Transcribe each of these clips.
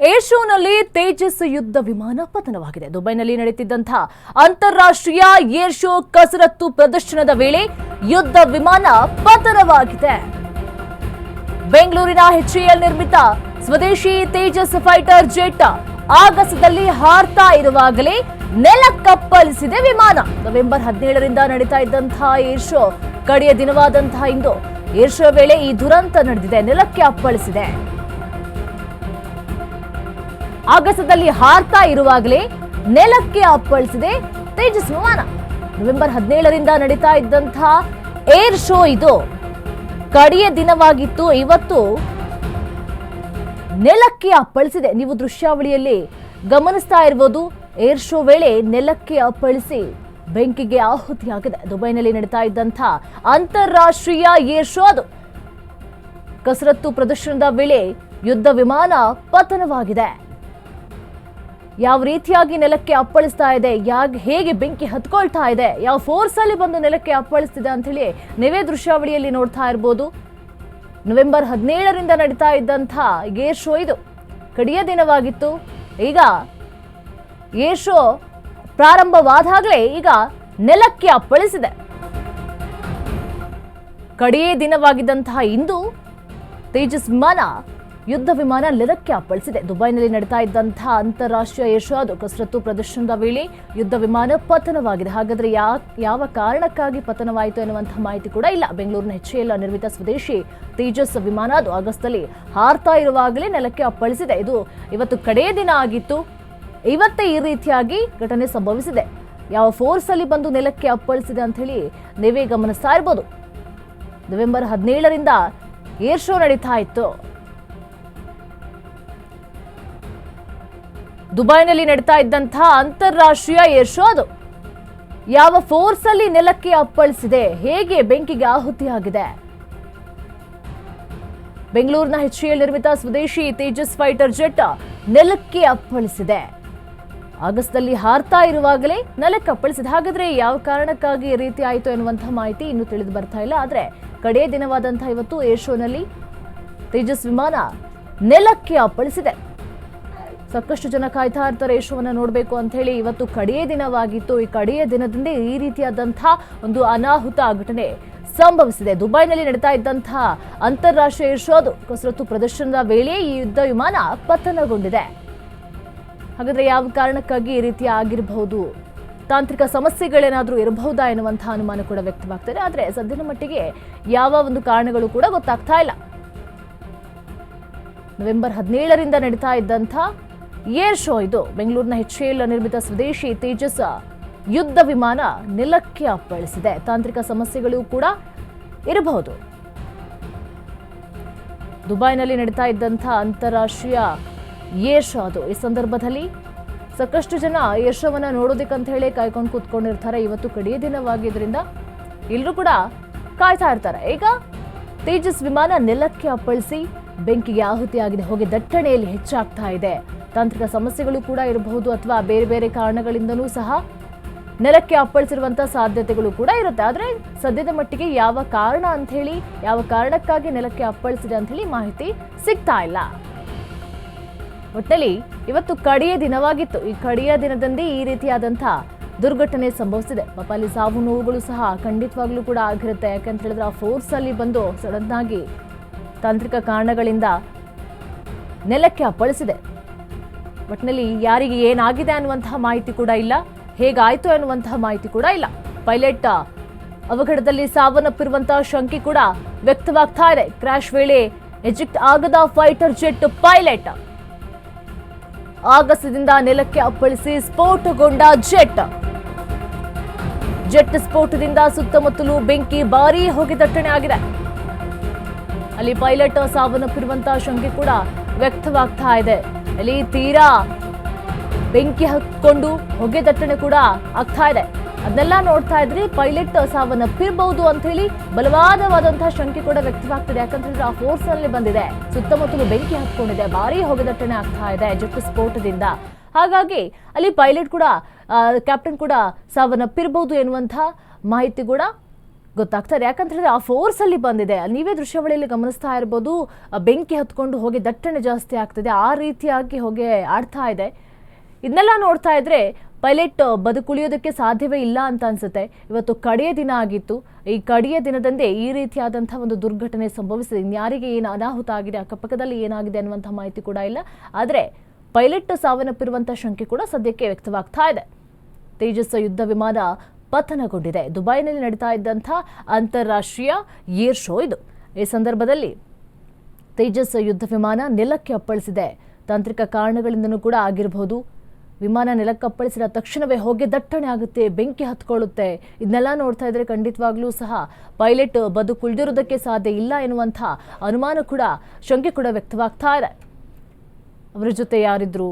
Air ಶೋನಲ್ಲಿ ತೇಜಸ್ ಯುದ್ಧ ವಿಮಾನ ಪತನವಾಗಿದೆ. ದುಬೈನಲ್ಲಿ ನಡೆಯುತ್ತಿದ್ದಂತಹ ಅಂತಾರಾಷ್ಟ್ರೀಯ ಏರ್ ಶೋ ಕಸರತ್ತು ಪ್ರದರ್ಶನದ ವೇಳೆ ಯುದ್ಧ ವಿಮಾನ ಪತನವಾಗಿದೆ. ಬೆಂಗಳೂರಿನ ಎಚ್ಎಎಲ್ ನಿರ್ಮಿತ ಸ್ವದೇಶಿ ತೇಜಸ್ ಫೈಟರ್ ಜೆಟ್ ಆಗಸದಲ್ಲಿ ಹಾರ್ತಾ ಇರುವಾಗಲೇ ನೆಲಕ್ಕಪ್ಪಳಿಸಿದೆ ವಿಮಾನ. ನವೆಂಬರ್ ಹದಿನೇಳರಿಂದ ನಡೀತಾ ಇದ್ದಂತಹ ಏರ್ ಶೋ ಕಡೆಯ ದಿನವಾದಂತಹ ಇಂದು ಏರ್ ಶೋ ವೇಳೆ ಈ ದುರಂತ ನಡೆದಿದೆ, ನೆಲಕ್ಕೆ ಅಪ್ಪಳಿಸಿದೆ. ಆಗಸದಲ್ಲಿ ಹಾರ್ತಾ ಇರುವಾಗಲೇ ನೆಲಕ್ಕೆ ಅಪ್ಪಳಿಸಿದೆ ತೇಜಸ್ ವಿಮಾನ ನವೆಂಬರ್ ಹದಿನೇಳರಿಂದ ನಡೀತಾ ಇದ್ದಂತಹ ಏರ್ ಶೋ ಇದು. ಕಡೆಯ ದಿನವಾಗಿತ್ತು, ಇವತ್ತು ನೆಲಕ್ಕೆ ಅಪ್ಪಳಿಸಿದೆ. ನೀವು ದೃಶ್ಯಾವಳಿಯಲ್ಲಿ ಗಮನಿಸ್ತಾ ಇರ್ಬೋದು, ಏರ್ ಶೋ ವೇಳೆ ನೆಲಕ್ಕೆ ಅಪ್ಪಳಿಸಿ ಬೆಂಕಿಗೆ ಆಹುತಿಯಾಗಿದೆ ದುಬೈನಲ್ಲಿ ನಡೀತಾ ಇದ್ದಂಥ ಅಂತಾರಾಷ್ಟ್ರೀಯ ಏರ್ ಶೋ ಅದು. ಕಸರತ್ತು ಪ್ರದರ್ಶನದ ವೇಳೆ ಯುದ್ಧ ವಿಮಾನ ಪತನವಾಗಿದೆ. ಯಾವ ರೀತಿಯಾಗಿ ನೆಲಕ್ಕೆ ಅಪ್ಪಳಿಸ್ತಾ ಇದೆ, ಯಾಗ್ ಹೇಗೆ ಬೆಂಕಿ ಹತ್ಕೊಳ್ತಾ ಇದೆ, ಯಾವ ಫೋರ್ಸ್ ಅಲ್ಲಿ ಬಂದು ನೆಲಕ್ಕೆ ಅಪ್ಪಳಿಸ್ತಿದೆ ಹೇಳಿ ನೀವೇ ದೃಶ್ಯಾವಳಿಯಲ್ಲಿ ನೋಡ್ತಾ ಇರ್ಬೋದು. ನವೆಂಬರ್ ಹದಿನೇಳರಿಂದ ನಡೀತಾ ಇದ್ದಂಥ ಏರ್ ಶೋ ಇದು. ಕಡಿಯ ದಿನವಾಗಿತ್ತು. ಈಗ ಏರ್ ಶೋ ಪ್ರಾರಂಭವಾದಾಗಲೇ ಈಗ ನೆಲಕ್ಕೆ ಅಪ್ಪಳಿಸಿದೆ. ಕಡಿಯೇ ದಿನವಾಗಿದ್ದಂತಹ ಇಂದು ತೇಜಸ್ ವಿಮಾನ ಯುದ್ಧ ವಿಮಾನ ನೆಲಕ್ಕೆ ಅಪ್ಪಳಿಸಿದೆ. ದುಬೈನಲ್ಲಿ ನಡೀತಾ ಇದ್ದಂತಹ ಅಂತಾರಾಷ್ಟ್ರೀಯ ಅದು ಕಸರತ್ತು ಪ್ರದರ್ಶನದ ವೇಳೆ ಯುದ್ಧ ವಿಮಾನ ಪತನವಾಗಿದೆ. ಹಾಗಾದರೆ ಯಾವ ಕಾರಣಕ್ಕಾಗಿ ಪತನವಾಯಿತು ಎನ್ನುವಂತಹ ಮಾಹಿತಿ ಕೂಡ ಇಲ್ಲ. ಬೆಂಗಳೂರಿನ ಹೆಚ್ಚೆಯಲ್ಲ ನಿರ್ಮಿತ ಸ್ವದೇಶಿ ತೇಜಸ್ ವಿಮಾನ ಅದು ಆಗಸ್ಟ್ನಲ್ಲಿ ಹಾರ್ತಾ ಇರುವಾಗಲೇ ನೆಲಕ್ಕೆ ಅಪ್ಪಳಿಸಿದೆ. ಇದು ಇವತ್ತು ಕಡೇ ದಿನ ಆಗಿತ್ತು. ಇವತ್ತೇ ಈ ರೀತಿಯಾಗಿ ಘಟನೆ ಸಂಭವಿಸಿದೆ. ಯಾವ ಫೋರ್ಸ್ ಅಲ್ಲಿ ಬಂದು ನೆಲಕ್ಕೆ ಅಪ್ಪಳಿಸಿದೆ ಅಂತ ಹೇಳಿ ನೀವೇ ಗಮನಿಸ್ತಾ ಇರ್ಬೋದು. ನವೆಂಬರ್ ಹದಿನೇಳರಿಂದ ಏರ್ ಶೋ ನಡೀತಾ ಇತ್ತು. ದುಬೈನಲ್ಲಿ ನಡೀತಾ ಇದ್ದಂತಹ ಅಂತಾರಾಷ್ಟ್ರೀಯ ಏರ್ ಶೋ ಅದು. ಯಾವ ಫೋರ್ಸ್ ಅಲ್ಲಿ ನೆಲಕ್ಕೆ ಅಪ್ಪಳಿಸಿದೆ, ಹೇಗೆ ಬೆಂಕಿಗೆ ಆಹುತಿಯಾಗಿದೆ? ಬೆಂಗಳೂರಿನ ಹೆಚ್ಎಲ್ ನಿರ್ಮಿತ ಸ್ವದೇಶಿ ತೇಜಸ್ ಫೈಟರ್ ಜೆಟ್ ನೆಲಕ್ಕೆ ಅಪ್ಪಳಿಸಿದೆ. ಆಗಸ್ಟ್ನಲ್ಲಿ ಹಾರ್ತಾ ಇರುವಾಗಲೇ ನೆಲಕ್ಕೆ ಅಪ್ಪಳಿಸಿದೆ. ಹಾಗಾದ್ರೆ ಯಾವ ಕಾರಣಕ್ಕಾಗಿ ಈ ರೀತಿ ಆಯಿತು ಎನ್ನುವಂತಹ ಮಾಹಿತಿ ಇನ್ನೂ ತಿಳಿದು ಬರ್ತಾ ಇಲ್ಲ. ಆದ್ರೆ ಕಡೇ ದಿನವಾದಂತಹ ಇವತ್ತು ಏರ್ ಶೋನಲ್ಲಿ ತೇಜಸ್ ವಿಮಾನ ನೆಲಕ್ಕೆ ಅಪ್ಪಳಿಸಿದೆ. ಸಾಕಷ್ಟು ಜನ ಕಾಯ್ತಾ ಇರ್ತಾರೆ ಯಶೋವನ್ನ ನೋಡಬೇಕು ಅಂತ ಹೇಳಿ ಇವತ್ತು ಕಡೆಯ ದಿನವಾಗಿತ್ತು. ಈ ಕಡೆಯ ದಿನದಿಂದ ಈ ರೀತಿಯಾದಂತಹ ಒಂದು ಅನಾಹುತ ಘಟನೆ ಸಂಭವಿಸಿದೆ. ದುಬೈನಲ್ಲಿ ನಡೀತಾ ಇದ್ದಂತಹ ಅಂತಾರಾಷ್ಟ್ರೀಯ ಏರ್ ಕಸರತ್ತು ಪ್ರದರ್ಶನದ ವೇಳೆ ಈ ಯುದ್ಧ ವಿಮಾನ ಪತನಗೊಂಡಿದೆ. ಹಾಗಾದ್ರೆ ಯಾವ ಕಾರಣಕ್ಕಾಗಿ ಈ ರೀತಿ ಆಗಿರಬಹುದು? ತಾಂತ್ರಿಕ ಸಮಸ್ಯೆಗಳೇನಾದರೂ ಇರಬಹುದಾ ಎನ್ನುವಂತಹ ಅನುಮಾನ ಕೂಡ ವ್ಯಕ್ತವಾಗ್ತದೆ. ಆದರೆ ಸದ್ಯದ ಮಟ್ಟಿಗೆ ಯಾವ ಒಂದು ಕಾರಣಗಳು ಕೂಡ ಗೊತ್ತಾಗ್ತಾ ಇಲ್ಲ. ನವೆಂಬರ್ ಹದಿನೇಳರಿಂದ ನಡೀತಾ ಇದ್ದಂಥ ಏರ್ ಶೋ ಇದು. ಬೆಂಗಳೂರಿನ ಹೆಚ್ಎಲ್ ನಿರ್ಮಿತ ಸ್ವದೇಶಿ ತೇಜಸ್ ಯುದ್ಧ ವಿಮಾನ ನೆಲಕ್ಕೆ ಅಪ್ಪಳಿಸಿದೆ ತಾಂತ್ರಿಕ ಸಮಸ್ಯೆಗಳು ಕೂಡ ಇರಬಹುದು. ದುಬೈನಲ್ಲಿ ನಡೀತಾ ಇದ್ದಂಥ ಅಂತಾರಾಷ್ಟ್ರೀಯ ಏರ್ ಶೋ ಅದು. ಈ ಸಂದರ್ಭದಲ್ಲಿ ಸಾಕಷ್ಟು ಜನ ಏರ್ ಶೋವನ್ನು ನೋಡೋದಕ್ಕಂತ ಹೇಳಿ ಕಾಯ್ಕೊಂಡು ಕೂತ್ಕೊಂಡಿರ್ತಾರೆ. ಇವತ್ತು ಕಡೆಯ ದಿನವಾಗಿದ್ದರಿಂದ ಎಲ್ಲರೂ ಕೂಡ ಕಾಯ್ತಾ ಇರ್ತಾರೆ. ಈಗ ತೇಜಸ್ ವಿಮಾನ ನೆಲಕ್ಕೆ ಅಪ್ಪಳಿಸಿ ಬೆಂಕಿಗೆ ಆಹುತಿಯಾಗಿದೆ. ಹೋಗಿ ದಟ್ಟಣೆಯಲ್ಲಿ ಹೆಚ್ಚಾಗ್ತಾ ಇದೆ. ತಾಂತ್ರಿಕ ಸಮಸ್ಯೆಗಳು ಕೂಡ ಇರಬಹುದು ಅಥವಾ ಬೇರೆ ಬೇರೆ ಕಾರಣಗಳಿಂದಲೂ ಸಹ ನೆಲಕ್ಕೆ ಅಪ್ಪಳಿಸಿರುವಂಥ ಸಾಧ್ಯತೆಗಳು ಕೂಡ ಇರುತ್ತೆ. ಆದ್ರೆ ಸದ್ಯದ ಮಟ್ಟಿಗೆ ಯಾವ ಕಾರಣ ಅಂತ ಹೇಳಿ, ಯಾವ ಕಾರಣಕ್ಕಾಗಿ ನೆಲಕ್ಕೆ ಅಪ್ಪಳಿಸಿದೆ ಅಂತ ಹೇಳಿ ಮಾಹಿತಿ ಸಿಗ್ತಾ ಇಲ್ಲ. ಒಟ್ಟಲ್ಲಿ ಇವತ್ತು ಕಡೆಯ ದಿನವಾಗಿತ್ತು. ಈ ಕಡೆಯ ದಿನದಂದೇ ಈ ರೀತಿಯಾದಂಥ ದುರ್ಘಟನೆ ಸಂಭವಿಸಿದೆ. ಪಾಪ ಅಲ್ಲಿ ಸಾವು ನೋವುಗಳು ಸಹ ಖಂಡಿತವಾಗ್ಲೂ ಕೂಡ ಆಗಿರುತ್ತೆ. ಯಾಕಂತ ಹೇಳಿದ್ರೆ ಆ ಫೋರ್ಸ್ ಅಲ್ಲಿ ಬಂದು ಸಡನ್ ಆಗಿ ತಾಂತ್ರಿಕ ಕಾರಣಗಳಿಂದ ನೆಲಕ್ಕೆ ಅಪ್ಪಳಿಸಿದೆ. ಒಟ್ಟಿನಲ್ಲಿ ಯಾರಿಗೆ ಏನಾಗಿದೆ ಅನ್ನುವಂತಹ ಮಾಹಿತಿ ಕೂಡ ಇಲ್ಲ. ಹೇಗಾಯ್ತು ಅನ್ನುವಂತಹ ಮಾಹಿತಿ ಕೂಡ ಇಲ್ಲ. ಪೈಲಟ್ ಅವಘಡದಲ್ಲಿ ಸಾವನ್ನಪ್ಪಿರುವಂತಹ ಶಂಕೆ ಕೂಡ ವ್ಯಕ್ತವಾಗ್ತಾ ಇದೆ. ಕ್ರಾಶ್ ವೇಳೆ ಎಜೆಕ್ಟ್ ಆಗದ ಫೈಟರ್ ಜೆಟ್ ಪೈಲಟ್ ಆಗಸದಿಂದ ನೆಲಕ್ಕೆ ಅಪ್ಪಳಿಸಿ ಸ್ಫೋಟಗೊಂಡ ಜೆಟ್. ಜೆಟ್ ಸ್ಫೋಟದಿಂದ ಸುತ್ತಮುತ್ತಲು ಬೆಂಕಿ ಭಾರೀ ಹೋಗಿ ದಟ್ಟಣೆ ಆಗಿದೆ. ಅಲ್ಲಿ ಪೈಲಟ್ ಸಾವನ್ನಪ್ಪಿರುವಂತಹ ಶಂಕೆ ಕೂಡ ವ್ಯಕ್ತವಾಗ್ತಾ ಇದೆ. ಅಲ್ಲಿ ತೀರಾ ಬೆಂಕಿ ಹಾಕಿಕೊಂಡು ಹೊಗೆ ದಟ್ಟಣೆ ಕೂಡ ಆಗ್ತಾ ಇದೆ. ಅದನ್ನೆಲ್ಲ ನೋಡ್ತಾ ಇದ್ರಿ, ಪೈಲಟ್ ಸಾವನ್ನಪ್ಪಿರಬಹುದು ಅಂತ ಹೇಳಿ ಬಲವಾದವಾದಂತಹ ಶಂಕೆ ಕೂಡ ವ್ಯಕ್ತವಾಗ್ತಿದೆ. ಯಾಕಂತ ಹೇಳಿದ್ರೆ ಆ ಫೋರ್ಸ್ನಲ್ಲಿ ಬಂದಿದೆ. ಸುತ್ತಮುತ್ತಲು ಬೆಂಕಿ ಹತ್ಕೊಂಡಿದೆ. ಭಾರಿ ಹೊಗೆ ದಟ್ಟಣೆ ಆಗ್ತಾ ಇದೆ ಜೆಟ್ ಸ್ಫೋಟದಿಂದ. ಹಾಗಾಗಿ ಅಲ್ಲಿ ಪೈಲಟ್ ಕೂಡ ಕ್ಯಾಪ್ಟನ್ ಕೂಡ ಸಾವನ್ನಪ್ಪಿರಬಹುದು ಎನ್ನುವಂತಹ ಮಾಹಿತಿ ಕೂಡ ಗೊತ್ತಾಗ್ತಾ ಇದೆ ಯಾಕಂತ ಹೇಳಿದ್ರೆ ಆ ಫೋರ್ಸ್ ಅಲ್ಲಿ ಬಂದಿದೆ. ನೀವೇ ದೃಶ್ಯಾವಳಿಯಲ್ಲಿ ಗಮನಿಸ್ತಾ ಇರ್ಬೋದು ಬೆಂಕಿ ಹತ್ಕೊಂಡು ಹೋಗಿ ದಟ್ಟಣೆ ಜಾಸ್ತಿ ಆಗ್ತಿದೆ. ಆ ರೀತಿಯಾಗಿ ಹೋಗಿ ಆಡ್ತಾ ಇದೆ. ಇದನ್ನೆಲ್ಲ ನೋಡ್ತಾ ಇದ್ರೆ ಪೈಲಟ್ ಬದುಕುಳಿಯೋದಕ್ಕೆ ಸಾಧ್ಯವೇ ಇಲ್ಲ ಅಂತ ಅನ್ಸುತ್ತೆ. ಇವತ್ತು ಕಡೆಯ ದಿನ ಆಗಿತ್ತು. ಈ ಕಡೆಯ ದಿನದಂದೇ ಈ ರೀತಿಯಾದಂತಹ ಒಂದು ದುರ್ಘಟನೆ ಸಂಭವಿಸಿದೆ. ಇನ್ಯಾರಿಗೆ ಏನು ಅನಾಹುತ ಆಗಿದೆ, ಅಕ್ಕಪಕ್ಕದಲ್ಲಿ ಏನಾಗಿದೆ ಅನ್ನುವಂಥ ಮಾಹಿತಿ ಕೂಡ ಇಲ್ಲ. ಆದರೆ ಪೈಲಟ್ ಸಾವನ್ನಪ್ಪಿರುವಂಥ ಶಂಕೆ ಕೂಡ ಸದ್ಯಕ್ಕೆ ವ್ಯಕ್ತವಾಗ್ತಾ ಇದೆ. ತೇಜಸ್ ಯುದ್ಧ ವಿಮಾನ ಪತನಗೊಂಡಿದೆ. ದುಬೈನಲ್ಲಿ ನಡೀತಾ ಇದ್ದಂಥ ಅಂತಾರಾಷ್ಟ್ರೀಯ ಏರ್ ಶೋ ಇದು. ಈ ಸಂದರ್ಭದಲ್ಲಿ ತೇಜಸ್ ಯುದ್ಧ ವಿಮಾನ ನೆಲಕ್ಕೆ ಅಪ್ಪಳಿಸಿದೆ. ತಾಂತ್ರಿಕ ಕಾರಣಗಳಿಂದನೂ ಕೂಡ ಆಗಿರಬಹುದು. ವಿಮಾನ ನೆಲಕ್ಕೆ ಅಪ್ಪಳಿಸಿದ ತಕ್ಷಣವೇ ಹೋಗಿ ದಟ್ಟಣೆ ಆಗುತ್ತೆ, ಬೆಂಕಿ ಹತ್ಕೊಳ್ಳುತ್ತೆ. ಇದನ್ನೆಲ್ಲ ನೋಡ್ತಾ ಇದ್ರೆ ಖಂಡಿತವಾಗ್ಲೂ ಸಹ ಪೈಲಟ್ ಬದುಕುಳಿದಿರೋದಕ್ಕೆ ಸಾಧ್ಯ ಇಲ್ಲ ಎನ್ನುವಂಥ ಅನುಮಾನ ಕೂಡ ಶಂಕೆ ಕೂಡ ವ್ಯಕ್ತವಾಗ್ತಾ ಇದೆ. ಅವರ ಜೊತೆ ಯಾರಿದ್ರು?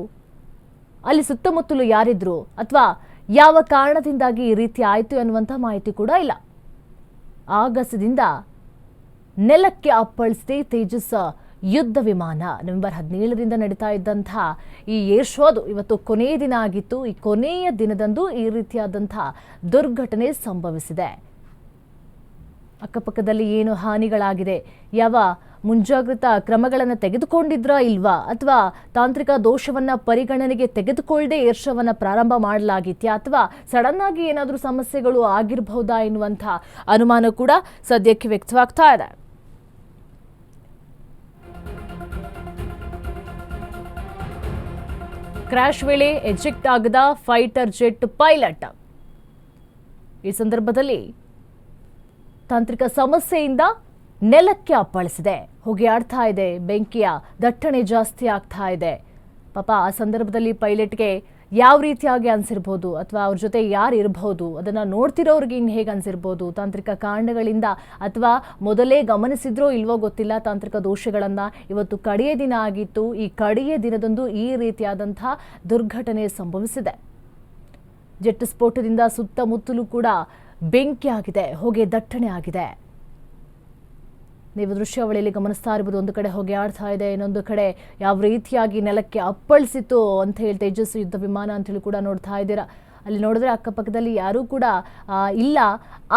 ಅಲ್ಲಿ ಸುತ್ತಮುತ್ತಲು ಯಾರಿದ್ರು? ಅಥವಾ ಯಾವ ಕಾರಣದಿಂದಾಗಿ ಈ ರೀತಿ ಆಯಿತು ಎನ್ನುವಂಥ ಮಾಹಿತಿ ಕೂಡ ಇಲ್ಲ. ಆಗಸದಿಂದ ನೆಲಕ್ಕೆ ಅಪ್ಪಳಿಸಿದೆ ತೇಜಸ್ ಯುದ್ಧ ವಿಮಾನ ನವೆಂಬರ್ ಹದಿನೇಳರಿಂದ ನಡೀತಾ ಇದ್ದಂಥ ಈ ಏರ್ ಶೋದು ಇವತ್ತು ಕೊನೆಯ ದಿನ ಆಗಿತ್ತು. ಈ ಕೊನೆಯ ದಿನದಂದು ಈ ರೀತಿಯಾದಂಥ ದುರ್ಘಟನೆ ಸಂಭವಿಸಿದೆ. ಅಕ್ಕಪಕ್ಕದಲ್ಲಿ ಏನು ಹಾನಿಗಳಾಗಿದೆ? ಯಾವ ಮುಂಜಾಗ್ರತಾ ಕ್ರಮಗಳನ್ನು ತೆಗೆದುಕೊಂಡಿದ್ರಾ ಇಲ್ವಾ? ಅಥವಾ ತಾಂತ್ರಿಕ ದೋಷವನ್ನ ಪರಿಗಣನೆಗೆ ತೆಗೆದುಕೊಳ್ಳದೆ ಏರ್ಷವನ್ನು ಪ್ರಾರಂಭ ಮಾಡಲಾಗಿತ್ಯಾ? ಅಥವಾ ಸಡನ್ ಆಗಿ ಏನಾದರೂ ಸಮಸ್ಯೆಗಳು ಆಗಿರಬಹುದಾ ಎನ್ನುವಂಥ ಅನುಮಾನ ಕೂಡ ಸದ್ಯಕ್ಕೆ ವ್ಯಕ್ತವಾಗ್ತಾ ಇದೆ. ಕ್ರ್ಯಾಶ್ ವೇಳೆ ಎಜೆಕ್ಟ್ ಆಗದ ಫೈಟರ್ ಜೆಟ್ ಪೈಲಟ್. ಈ ಸಂದರ್ಭದಲ್ಲಿ ತಾಂತ್ರಿಕ ಸಮಸ್ಯೆಯಿಂದ ನೆಲಕ್ಕೆ ಅಪ್ಪಳಿಸಿದೆ. ಹೊಗೆ ಆಡ್ತಾ ಇದೆ. ಬೆಂಕಿಯ ದಟ್ಟಣೆ ಜಾಸ್ತಿ ಆಗ್ತಾ ಇದೆ. ಪಾಪ ಆ ಸಂದರ್ಭದಲ್ಲಿ ಪೈಲಟ್ಗೆ ಯಾವ ರೀತಿಯಾಗಿ ಅನಿಸಿರ್ಬೋದು? ಅಥವಾ ಅವ್ರ ಜೊತೆ ಯಾರು ಇರಬಹುದು ಅದನ್ನು ನೋಡ್ತಿರೋರಿಗೆ ಇನ್ನು ಹೇಗೆ ಅನಿಸಿರ್ಬೋದು? ತಾಂತ್ರಿಕ ಕಾರಣಗಳಿಂದ ಅಥವಾ ಮೊದಲೇ ಗಮನಿಸಿದ್ರೋ ಇಲ್ವೋ ಗೊತ್ತಿಲ್ಲ ತಾಂತ್ರಿಕ ದೋಷಗಳನ್ನು ಇವತ್ತು ಕಡೆಯ ದಿನ ಆಗಿತ್ತು. ಈ ಕಡೆಯ ದಿನದಂದು ಈ ರೀತಿಯಾದಂಥ ದುರ್ಘಟನೆ ಸಂಭವಿಸಿದೆ. ಜೆಟ್ ಸ್ಫೋಟದಿಂದ ಸುತ್ತಮುತ್ತಲೂ ಕೂಡ ಬೆಂಕಿ ಆಗಿದೆ. ಹೊಗೆ ದಟ್ಟಣೆ ಆಗಿದೆ. ನೀವು ದೃಶ್ಯಾವಳಿಯಲ್ಲಿ ಗಮನಿಸ್ತಾ ಇರ್ಬೋದು ಒಂದು ಕಡೆ ಹೊಗೆ ಆಡ್ತಾ ಇದೆ, ಇನ್ನೊಂದು ಕಡೆ ಯಾವ ರೀತಿಯಾಗಿ ನೆಲಕ್ಕೆ ಅಪ್ಪಳಿಸಿತು ಅಂತ ಹೇಳಿ ತೇಜಸ್ ಯುದ್ಧ ವಿಮಾನ ಅಂತೇಳಿ ಕೂಡ ನೋಡ್ತಾ ಇದ್ದೀರಾ. ಅಲ್ಲಿ ನೋಡಿದ್ರೆ ಅಕ್ಕಪಕ್ಕದಲ್ಲಿ ಯಾರೂ ಕೂಡ ಇಲ್ಲ.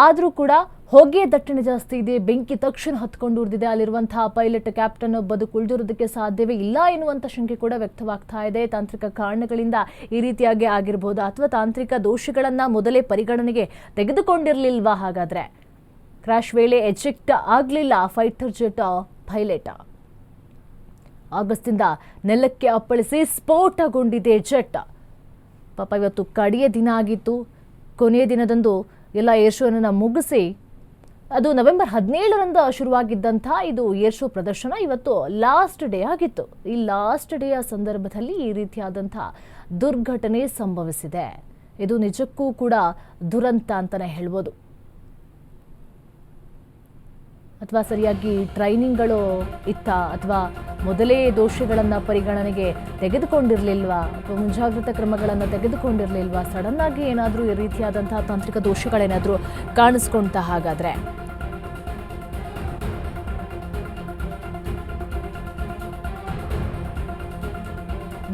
ಆದರೂ ಕೂಡ ಹೊಗೆ ದಟ್ಟಣೆ ಜಾಸ್ತಿ ಇದೆ. ಬೆಂಕಿ ತಕ್ಷಣ ಹತ್ಕೊಂಡು ಉರಿದಿದೆ. ಅಲ್ಲಿರುವಂತಹ ಪೈಲಟ್ ಕ್ಯಾಪ್ಟನ್ ಬದುಕುಳಿದಿರೋದಕ್ಕೆ ಸಾಧ್ಯವೇ ಇಲ್ಲ ಎನ್ನುವಂಥ ಶಂಕೆ ಕೂಡ ವ್ಯಕ್ತವಾಗ್ತಾ ಇದೆ. ತಾಂತ್ರಿಕ ಕಾರಣಗಳಿಂದ ಈ ರೀತಿಯಾಗಿ ಆಗಿರ್ಬೋದು. ಅಥವಾ ತಾಂತ್ರಿಕ ದೋಷಗಳನ್ನು ಮೊದಲೇ ಪರಿಗಣನೆಗೆ ತೆಗೆದುಕೊಂಡಿರಲಿಲ್ವಾ ಹಾಗಾದ್ರೆ? ಕ್ರಾಶ್ ವೇಳೆ ಎಜೆಕ್ಟ್ ಆಗಲಿಲ್ಲ ಫೈಟರ್ ಜೆಟ್ ಪೈಲಟ್. ಆಗಸ್ಟಿಂದ ನೆಲಕ್ಕೆ ಅಪ್ಪಳಿಸಿ ಸ್ಫೋಟಗೊಂಡಿದೆ ಜೆಟ್. ಪಾಪ ಇವತ್ತು ಕಡೆಯ ದಿನ ಆಗಿತ್ತು. ಕೊನೆಯ ದಿನದಂದು ಎಲ್ಲ ಏರ್ ಶೋನನ್ನು ಮುಗಿಸಿ ಅದು ನವೆಂಬರ್ ಹದಿನೇಳರಂದು ಶುರುವಾಗಿದ್ದಂಥ ಇದು ಏರ್ ಶೋ ಪ್ರದರ್ಶನ ಇವತ್ತು ಲಾಸ್ಟ್ ಡೇ ಆಗಿತ್ತು. ಈ ಲಾಸ್ಟ್ ಡೇಯ ಸಂದರ್ಭದಲ್ಲಿ ಈ ರೀತಿಯಾದಂಥ ದುರ್ಘಟನೆ ಸಂಭವಿಸಿದೆ. ಇದು ನಿಜಕ್ಕೂ ಕೂಡ ದುರಂತ ಅಂತಲೇ ಹೇಳ್ಬೋದು. ಅಥವಾ ಸರಿಯಾಗಿ ಟ್ರೈನಿಂಗ್ಗಳು ಇತ್ತ? ಅಥವಾ ಮೊದಲೇ ದೋಷಗಳನ್ನು ಪರಿಗಣನೆಗೆ ತೆಗೆದುಕೊಂಡಿರಲಿಲ್ವಾ? ಅಥವಾ ಮುಂಜಾಗ್ರತಾ ಕ್ರಮಗಳನ್ನು ತೆಗೆದುಕೊಂಡಿರಲಿಲ್ವಾ? ಸಡನ್ ಆಗಿ ಏನಾದರೂ ಈ ರೀತಿಯಾದಂತಹ ತಾಂತ್ರಿಕ ದೋಷಗಳೇನಾದರೂ ಕಾಣಿಸ್ಕೊಂತ ಹಾಗಾದರೆ?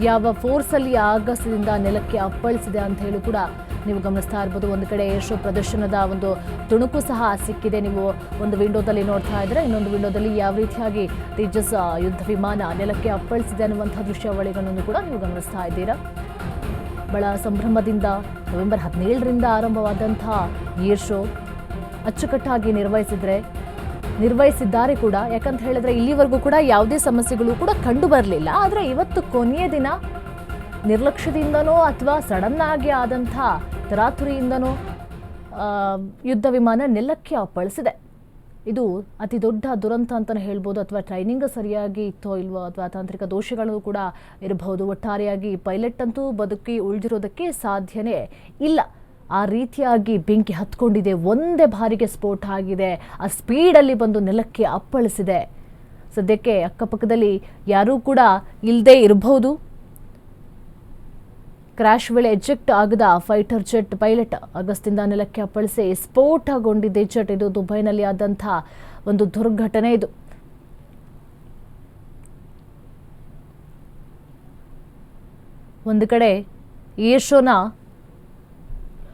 ಯಾವ ಫೋರ್ಸಲ್ಲಿ ಆಗಸದಿಂದ ನೆಲಕ್ಕೆ ಅಪ್ಪಳಿಸಿದೆ ಅಂತ ಹೇಳಿ ಕೂಡ ನೀವು ಗಮನಿಸ್ತಾ ಇರ್ಬೋದು, ಒಂದು ಕಡೆ ಏರ್ ಶೋ ಪ್ರದರ್ಶನದ ಒಂದು ತುಣುಕು ಸಹ ಸಿಕ್ಕಿದೆ. ನೀವು ಒಂದು ವಿಂಡೋದಲ್ಲಿ ನೋಡ್ತಾ ಇದ್ರೆ ಇನ್ನೊಂದು ವಿಂಡೋದಲ್ಲಿ ಯಾವ ರೀತಿಯಾಗಿ ತೇಜಸ್ ಯುದ್ಧ ವಿಮಾನ ನೆಲಕ್ಕೆ ಅಪ್ಪಳಿಸಿದೆ ಅನ್ನುವಂಥ ದೃಶ್ಯಾವಳಿಗಳನ್ನು ಕೂಡ ನೀವು ಗಮನಿಸ್ತಾ ಇದ್ದೀರಾ? ಬಹಳ ಸಂಭ್ರಮದಿಂದ ನವೆಂಬರ್ ಹದಿನೇಳರಿಂದ ಆರಂಭವಾದಂಥ ಏರ್ ಶೋ ಅಚ್ಚುಕಟ್ಟಾಗಿ ನಿರ್ವಹಿಸಿದ್ರೆ, ನಿರ್ವಹಿಸಿದ್ದಾರೆ ಕೂಡ. ಯಾಕಂತ ಹೇಳಿದ್ರೆ ಇಲ್ಲಿವರೆಗೂ ಕೂಡ ಯಾವುದೇ ಸಮಸ್ಯೆಗಳು ಕೂಡ ಕಂಡು ಬರಲಿಲ್ಲ. ಆದರೆ ಇವತ್ತು ಕೊನೆಯ ದಿನ ನಿರ್ಲಕ್ಷ್ಯದಿಂದನೋ ಅಥವಾ ಸಡನ್ ಆಗಿ ಆದಂಥ ತರಾತುರಿಯಿಂದನೋ ಯುದ್ಧ ವಿಮಾನ ನೆಲಕ್ಕೆ ಅಪ್ಪಳಿಸಿದೆ. ಇದು ಅತಿ ದೊಡ್ಡ ದುರಂತ ಅಂತಲೇ ಹೇಳ್ಬೋದು, ಅಥವಾ ಟ್ರೈನಿಂಗ್ ಸರಿಯಾಗಿ ಇತ್ತೋ ಇಲ್ವೋ, ಅಥವಾ ತಾಂತ್ರಿಕ ದೋಷಗಳು ಕೂಡ ಇರಬಹುದು. ಒಟ್ಟಾರೆಯಾಗಿ ಪೈಲಟ್ ಅಂತೂ ಬದುಕಿ ಉಳಿದಿರೋದಕ್ಕೆ ಸಾಧ್ಯನೇ ಇಲ್ಲ. ಆ ರೀತಿಯಾಗಿ ಬೆಂಕಿ ಹತ್ಕೊಂಡಿದೆ. ಒಂದೇ ಬಾರಿಗೆ ಸ್ಫೋಟ ಆಗಿದೆ. ಆ ಸ್ಪೀಡಲ್ಲಿ ಬಂದು ನೆಲಕ್ಕೆ ಅಪ್ಪಳಿಸಿದೆ. ಸದ್ಯಕ್ಕೆ ಅಕ್ಕಪಕ್ಕದಲ್ಲಿ ಯಾರೂ ಕೂಡ ಇಲ್ಲದೆ ಇರಬಹುದು. ಕ್ರಾಶ್ ವೇಳೆ ಎಜೆಕ್ಟ್ ಆಗದ ಫೈಟರ್ ಜೆಟ್ ಪೈಲಟ್ ಅಗಸ್ತಿಂದ ನೆಲಕ್ಕೆ ಅಪ್ಪಳಿಸಿ ಸ್ಫೋಟಗೊಂಡಿದೆ ಜೆಟ್. ಇದು ದುಬೈನಲ್ಲಿ ಆದಂಥ ಒಂದು ದುರ್ಘಟನೆ ಇದು. ಒಂದು ಕಡೆ ಏರ್ ಶೋನ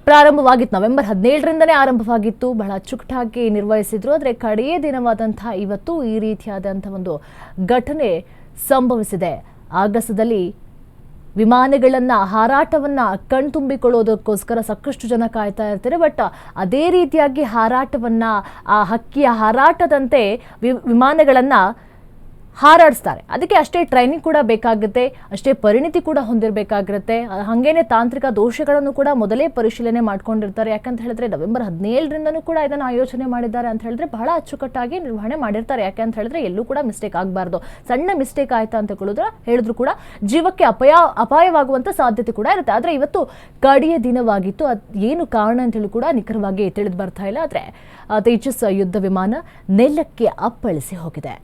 ಪ್ರಾರಂಭವಾಗಿತ್ತು. ನವೆಂಬರ್ ಹದಿನೇಳರಿಂದನೇ ಆರಂಭವಾಗಿತ್ತು. ಬಹಳ ಅಚ್ಚುಕಟ್ಟಾಗಿ ನಿರ್ವಹಿಸಿದ್ರು. ಆದರೆ ಕಡೆಯ ದಿನವಾದಂತಹ ಇವತ್ತು ಈ ರೀತಿಯಾದಂಥ ಒಂದು ಘಟನೆ ಸಂಭವಿಸಿದೆ. ಆಗಸದಲ್ಲಿ ವಿಮಾನಗಳನ್ನ, ಹಾರಾಟವನ್ನ ಕಣ್ತುಂಬಿಕೊಳ್ಳೋದಕ್ಕೋಸ್ಕರ ಸಾಕಷ್ಟು ಜನ ಕಾಯ್ತಾ ಇರ್ತಾರೆ. ಬಟ್ ಅದೇ ರೀತಿಯಾಗಿ ಹಾರಾಟವನ್ನ, ಆ ಹಕ್ಕಿಯ ಹಾರಾಟದಂತೆ ವಿಮಾನಗಳನ್ನ ಹಾರಾಡಿಸ್ತಾರೆ. ಅದಕ್ಕೆ ಅಷ್ಟೇ ಟ್ರೈನಿಂಗ್ ಕೂಡ ಬೇಕಾಗುತ್ತೆ, ಅಷ್ಟೇ ಪರಿಣಿತಿ ಕೂಡ ಹೊಂದಿರಬೇಕಾಗಿರುತ್ತೆ. ಹಾಗೇನೆ ತಾಂತ್ರಿಕ ದೋಷಗಳನ್ನು ಕೂಡ ಮೊದಲೇ ಪರಿಶೀಲನೆ ಮಾಡ್ಕೊಂಡಿರ್ತಾರೆ. ಯಾಕಂತ ಹೇಳಿದ್ರೆ ನವೆಂಬರ್ ಹದಿನೇಳರಿಂದನೂ ಕೂಡ ಇದನ್ನು ಆಯೋಜನೆ ಮಾಡಿದ್ದಾರೆ ಅಂತ ಹೇಳಿದ್ರೆ ಬಹಳ ಅಚ್ಚುಕಟ್ಟಾಗಿ ನಿರ್ವಹಣೆ ಮಾಡಿರ್ತಾರೆ. ಯಾಕೆ ಅಂತ ಹೇಳಿದ್ರೆ ಎಲ್ಲೂ ಕೂಡ ಮಿಸ್ಟೇಕ್ ಆಗಬಾರ್ದು. ಸಣ್ಣ ಮಿಸ್ಟೇಕ್ ಆಯ್ತಾ ಅಂತ ಹೇಳಿದ್ರೆ ಹೇಳಿದ್ರು ಕೂಡ ಜೀವಕ್ಕೆ ಅಪಾಯ ಅಪಾಯವಾಗುವಂಥ ಸಾಧ್ಯತೆ ಕೂಡ ಇರುತ್ತೆ. ಆದರೆ ಇವತ್ತು ಕಡಿಯ ದಿನವಾಗಿತ್ತು. ಅದು ಏನು ಕಾರಣ ಅಂತ ಹೇಳಿ ಕೂಡ ನಿಖರವಾಗಿ ತಿಳಿದು ಬರ್ತಾ ಇಲ್ಲ. ಆದರೆ ತೇಜಸ್ ಯುದ್ಧ ವಿಮಾನ ನೆಲಕ್ಕೆ ಅಪ್ಪಳಿಸಿ ಹೋಗಿದೆ.